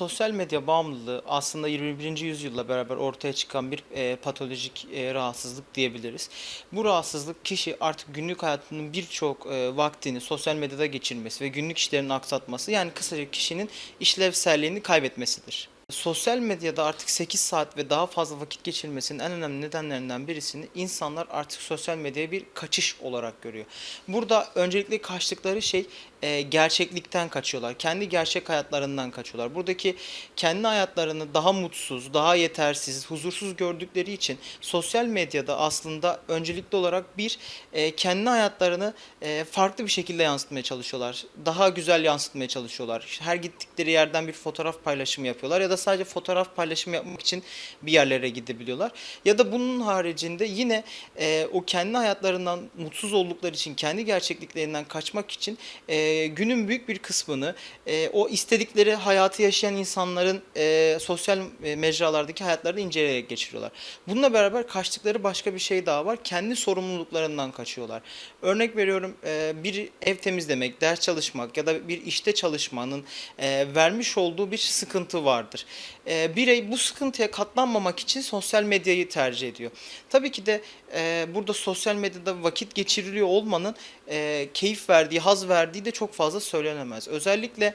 Sosyal medya bağımlılığı aslında 21. yüzyılla beraber ortaya çıkan bir e, patolojik e, rahatsızlık diyebiliriz. Bu rahatsızlık kişi artık günlük hayatının birçok e, vaktini sosyal medyada geçirmesi ve günlük işlerini aksatması yani kısaca kişinin işlevselliğini kaybetmesidir. Sosyal medyada artık 8 saat ve daha fazla vakit geçirmesinin en önemli nedenlerinden birisini insanlar artık sosyal medyaya bir kaçış olarak görüyor. Burada öncelikle kaçtıkları şey e, gerçeklikten kaçıyorlar. Kendi gerçek hayatlarından kaçıyorlar. Buradaki kendi hayatlarını daha mutsuz, daha yetersiz, huzursuz gördükleri için sosyal medyada aslında öncelikli olarak bir e, kendi hayatlarını e, farklı bir şekilde yansıtmaya çalışıyorlar. Daha güzel yansıtmaya çalışıyorlar. Her gittikleri yerden bir fotoğraf paylaşımı yapıyorlar ya da sadece fotoğraf paylaşımı yapmak için bir yerlere gidebiliyorlar. Ya da bunun haricinde yine e, o kendi hayatlarından mutsuz oldukları için, kendi gerçekliklerinden kaçmak için e, günün büyük bir kısmını e, o istedikleri hayatı yaşayan insanların e, sosyal e, mecralardaki hayatlarını inceleyerek geçiriyorlar. Bununla beraber kaçtıkları başka bir şey daha var. Kendi sorumluluklarından kaçıyorlar. Örnek veriyorum e, bir ev temizlemek, ders çalışmak ya da bir işte çalışmanın e, vermiş olduğu bir sıkıntı vardır. E, birey bu sıkıntıya katlanmamak için sosyal medyayı tercih ediyor. Tabii ki de e, burada sosyal medyada vakit geçiriliyor olmanın e, keyif verdiği, haz verdiği de çok fazla söylenemez. Özellikle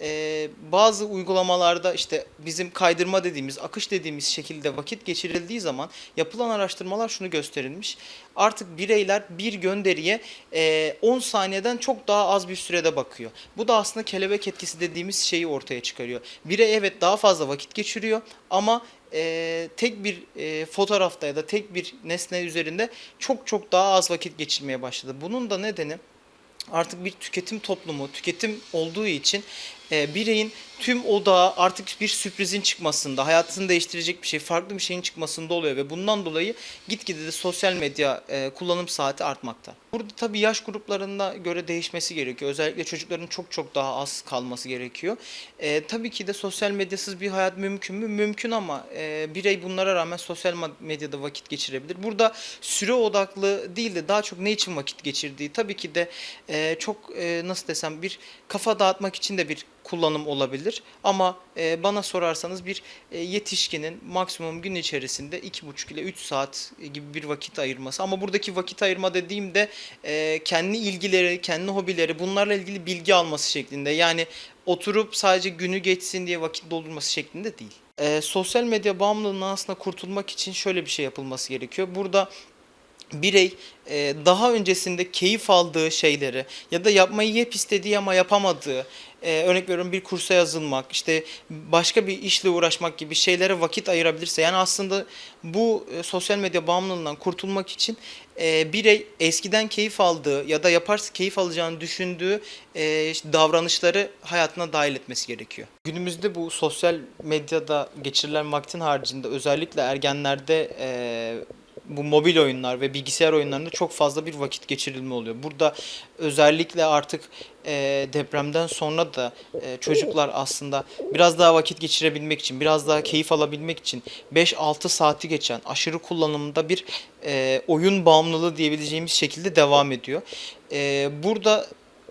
e, bazı uygulamalarda işte bizim kaydırma dediğimiz, akış dediğimiz şekilde vakit geçirildiği zaman yapılan araştırmalar şunu gösterilmiş. Artık bireyler bir gönderiye e, 10 saniyeden çok daha az bir sürede bakıyor. Bu da aslında kelebek etkisi dediğimiz şeyi ortaya çıkarıyor. Birey evet daha fazla vakit geçiriyor ama e, tek bir e, fotoğrafta ya da tek bir nesne üzerinde çok çok daha az vakit geçirmeye başladı. Bunun da nedeni artık bir tüketim toplumu, tüketim olduğu için e, bireyin tüm odağı artık bir sürprizin çıkmasında, hayatını değiştirecek bir şey, farklı bir şeyin çıkmasında oluyor ve bundan dolayı gitgide de sosyal medya e, kullanım saati artmakta. Burada tabii yaş gruplarına göre değişmesi gerekiyor. Özellikle çocukların çok çok daha az kalması gerekiyor. E, tabii ki de sosyal medyasız bir hayat mümkün mü? Mümkün ama e, birey bunlara rağmen sosyal medyada vakit geçirebilir. Burada süre odaklı değil de daha çok ne için vakit geçirdiği tabii ki de e, çok e, nasıl desem bir kafa dağıtmak için de bir kullanım olabilir. Ama e, bana sorarsanız bir e, yetişkinin maksimum gün içerisinde 2,5 ile 3 saat gibi bir vakit ayırması. Ama buradaki vakit ayırma dediğimde e, kendi ilgileri, kendi hobileri bunlarla ilgili bilgi alması şeklinde. Yani oturup sadece günü geçsin diye vakit doldurması şeklinde değil. E, sosyal medya bağımlılığından aslında kurtulmak için şöyle bir şey yapılması gerekiyor. Burada birey e, daha öncesinde keyif aldığı şeyleri ya da yapmayı hep istediği ama yapamadığı e, örnek veriyorum bir kursa yazılmak işte başka bir işle uğraşmak gibi şeylere vakit ayırabilirse yani aslında bu e, sosyal medya bağımlılığından kurtulmak için e, birey eskiden keyif aldığı ya da yaparsa keyif alacağını düşündüğü e, davranışları hayatına dahil etmesi gerekiyor. Günümüzde bu sosyal medyada geçirilen vaktin haricinde özellikle ergenlerde e, bu mobil oyunlar ve bilgisayar oyunlarında çok fazla bir vakit geçirilme oluyor. Burada özellikle artık e, depremden sonra da e, çocuklar aslında biraz daha vakit geçirebilmek için, biraz daha keyif alabilmek için 5-6 saati geçen aşırı kullanımda bir e, oyun bağımlılığı diyebileceğimiz şekilde devam ediyor. E, burada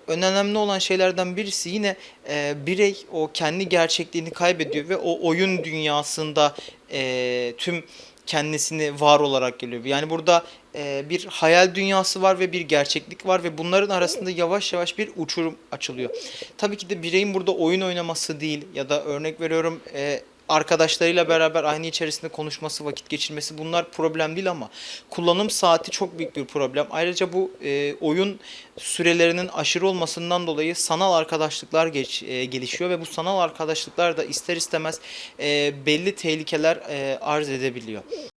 önemli olan şeylerden birisi yine e, birey o kendi gerçekliğini kaybediyor ve o oyun dünyasında e, tüm kendisini var olarak geliyor. Yani burada e, bir hayal dünyası var ve bir gerçeklik var ve bunların arasında yavaş yavaş bir uçurum açılıyor. Tabii ki de bireyin burada oyun oynaması değil ya da örnek veriyorum e, arkadaşlarıyla beraber aynı içerisinde konuşması, vakit geçirmesi bunlar problem değil ama kullanım saati çok büyük bir problem. Ayrıca bu e, oyun sürelerinin aşırı olmasından dolayı sanal arkadaşlıklar geç, e, gelişiyor ve bu sanal arkadaşlıklar da ister istemez e, belli tehlikeler e, arz edebiliyor.